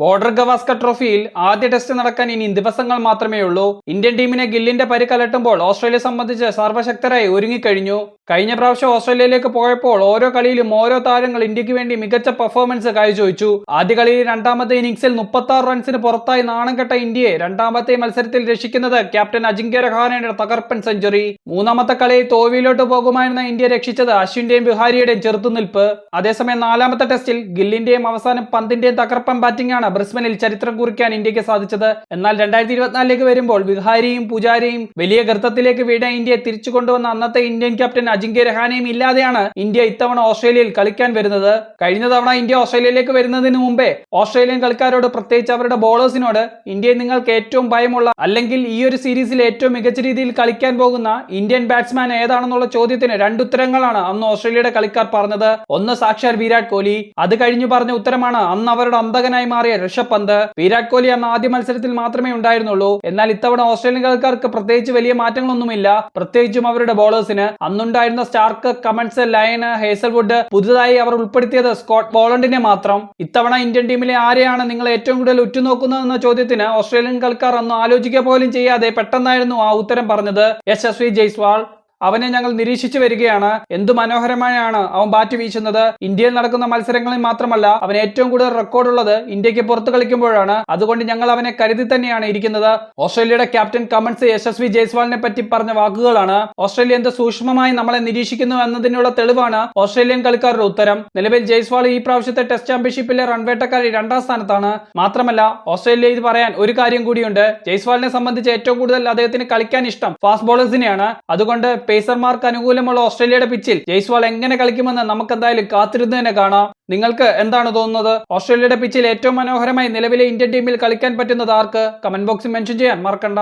Border Gavaskar ട്രോഫിയിൽ ആദ്യ test നടക്കാൻ ഇനി ദിവസങ്ങൾ മാത്രമേ ഉള്ളൂ. ഇന്ത്യൻ ടീമിനെ ഗില്ലിന്റെ പരിക്കലട്ടുമ്പോൾ ഓസ്ട്രേലിയ സംബന്ധിച്ച് സർവശക്തരായി ഒരുങ്ങിക്കഴിഞ്ഞു. കഴിഞ്ഞ പ്രാവശ്യം ഓസ്ട്രേലിയയിലേക്ക് പോയപ്പോൾ ഓരോ കളിയിലും ഓരോ താരങ്ങൾ ഇന്ത്യയ്ക്ക് വേണ്ടി മികച്ച പെർഫോമൻസ് കാഴ്ചവെച്ചു. ആദ്യ കളിയിൽ രണ്ടാമത്തെ ഇന്നിംഗ്സിൽ മുപ്പത്തി ആറ് റൺസിന് പുറത്തായി നാണം കെട്ട ഇന്ത്യയെ രണ്ടാമത്തെ മത്സരത്തിൽ രക്ഷിക്കുന്നത് ക്യാപ്റ്റൻ അജിങ്ക്യ രഹാനയുടെ തകർപ്പൻ സെഞ്ചുറി. മൂന്നാമത്തെ കളിയിൽ തോൽവിയിലോട്ട് പോകുമായിരുന്ന ഇന്ത്യ രക്ഷിച്ചത് അശ്വിന്റെയും ബിഹാരിയുടെയും ചെറുത്തുനിൽപ്പ്. അതേസമയം നാലാമത്തെ ടെസ്റ്റിൽ ഗില്ലിന്റെയും അവസാനം പന്തിന്റെയും തകർപ്പൻ ബാറ്റിംഗ് ആണ് ബ്രിസ്ബനിൽ ചരിത്രം കുറിക്കാൻ ഇന്ത്യയ്ക്ക് സാധിച്ചത്. എന്നാൽ രണ്ടായിരത്തി ഇരുപത്തിനാലിലേക്ക് വരുമ്പോൾ വിഹാരിയും പൂജാരിയും വലിയ ഗർത്തത്തിലേക്ക് വീണ ഇന്ത്യയെ തിരിച്ചു കൊണ്ടുവന്ന അന്നത്തെ ഇന്ത്യൻ ക്യാപ്റ്റൻ അജിങ്ക്യ രഹാനെയും ഇല്ലാതെയാണ് ഇന്ത്യ ഇത്തവണ ഓസ്ട്രേലിയയിൽ കളിക്കാൻ വരുന്നത്. കഴിഞ്ഞ തവണ ഇന്ത്യ ഓസ്ട്രേലിയയിലേക്ക് വരുന്നതിന് മുമ്പേ ഓസ്ട്രേലിയൻ കളിക്കാരോട് പ്രത്യേകിച്ച് അവരുടെ ബോളേഴ്സിനോട് ഇന്ത്യയെ നിങ്ങൾക്ക് ഏറ്റവും ഭയമുള്ള അല്ലെങ്കിൽ ഈ ഒരു സീരീസിൽ ഏറ്റവും മികച്ച രീതിയിൽ കളിക്കാൻ പോകുന്ന ഇന്ത്യൻ ബാറ്റ്സ്മാൻ ഏതാണെന്നുള്ള ചോദ്യത്തിന് രണ്ടുത്തരങ്ങളാണ് അന്ന് ഓസ്ട്രേലിയയുടെ കളിക്കാർ പറഞ്ഞത്. ഒന്ന് സാക്ഷാൽ വിരാട് കോഹ്ലി. അത് കഴിഞ്ഞു പറഞ്ഞ ഉത്തരമാണ് അന്ന് അവരുടെ അന്തകനായി മാറിയ ഋഷഭ് പന്ത്. വിരാട് കോഹ്ലി അന്ന് ആദ്യ മത്സരത്തിൽ മാത്രമേ ഉണ്ടായിരുന്നുള്ളൂ. എന്നാൽ ഇത്തവണ ഓസ്ട്രേലിയൻ കളിക്കാർക്ക് പ്രത്യേകിച്ച് വലിയ മാറ്റങ്ങളൊന്നുമില്ല. പ്രത്യേകിച്ചും അവരുടെ ബോളേഴ്സിന്. അന്നുണ്ടായിരുന്ന സ്റ്റാർക്ക് കമൻസ് ലയന് ഹേസൽവുഡ് പുതുതായി അവർ ഉൾപ്പെടുത്തിയത് സ്കോട്ട് ബോളണ്ടിനെ മാത്രം. ഇത്തവണ ഇന്ത്യൻ ടീമിലെ ആരെയാണ് നിങ്ങൾ ഏറ്റവും കൂടുതൽ ഉറ്റുനോക്കുന്നതെന്ന ചോദ്യത്തിന് ഓസ്ട്രേലിയൻ കളിക്കാർ അന്ന് ആലോചിക്കുക പോലും ചെയ്യാതെ പെട്ടെന്നായിരുന്നു ആ ഉത്തരം പറഞ്ഞത്. യശസ്വി ജയ്സ്വാൾ. അവനെ ഞങ്ങൾ നിരീക്ഷിച്ചു വരികയാണ്. എന്തു മനോഹരമായാണ് അവൻ ബാറ്റ് വീശുന്നത്. ഇന്ത്യയിൽ നടക്കുന്ന മത്സരങ്ങളിൽ മാത്രമല്ല അവൻ ഏറ്റവും കൂടുതൽ റെക്കോർഡുള്ളത് ഇന്ത്യയ്ക്ക് പുറത്ത് കളിക്കുമ്പോഴാണ്. അതുകൊണ്ട് ഞങ്ങൾ അവനെ കരുതി തന്നെയാണ് ഇരിക്കുന്നത്. ഓസ്ട്രേലിയയുടെ ക്യാപ്റ്റൻ കമൻസ് യശസ്വി ജയ്സ്വാളിനെ പറ്റി പറഞ്ഞ വാക്കുകളാണ്. ഓസ്ട്രേലിയ എന്ത് സൂക്ഷ്മമായി നമ്മളെ നിരീക്ഷിക്കുന്നു എന്നതിനുള്ള തെളിവാണ് ഓസ്ട്രേലിയൻ കളിക്കാരുടെ ഉത്തരം. നിലവിൽ ജയ്സ്വാൾ ഈ പ്രാവശ്യത്തെ ടെസ്റ്റ് ചാമ്പ്യൻഷിപ്പിലെ റൺവേട്ടക്കാരി രണ്ടാം സ്ഥാനത്താണ്. മാത്രമല്ല ഓസ്ട്രേലിയ ഇത് പറയാൻ ഒരു കാര്യം കൂടിയുണ്ട്. ജയ്സ്വാളിനെ സംബന്ധിച്ച് ഏറ്റവും കൂടുതൽ അദ്ദേഹത്തിന് കളിക്കാൻ ഇഷ്ടം ഫാസ്റ്റ് ബോളേഴ്സിനെയാണ് അതുകൊണ്ട് പേസർമാർക്ക് അനുകൂലമുള്ള ഓസ്ട്രേലിയയുടെ പിച്ചിൽ ജയ്സ്വാൾ എങ്ങനെ കളിക്കുമെന്ന് നമുക്ക് എന്തായാലും കാത്തിരുന്ന് തന്നെ കാണാം. നിങ്ങൾക്ക് എന്താണ് തോന്നുന്നത്? ഓസ്ട്രേലിയയുടെ പിച്ചിൽ ഏറ്റവും മനോഹരമായി നിലവിലെ ഇന്ത്യൻ ടീമിൽ കളിക്കാൻ പറ്റുന്നത് ആർക്ക്? കമന്റ് ബോക്സിൽ മെൻഷൻ ചെയ്യാൻ മറക്കണ്ട.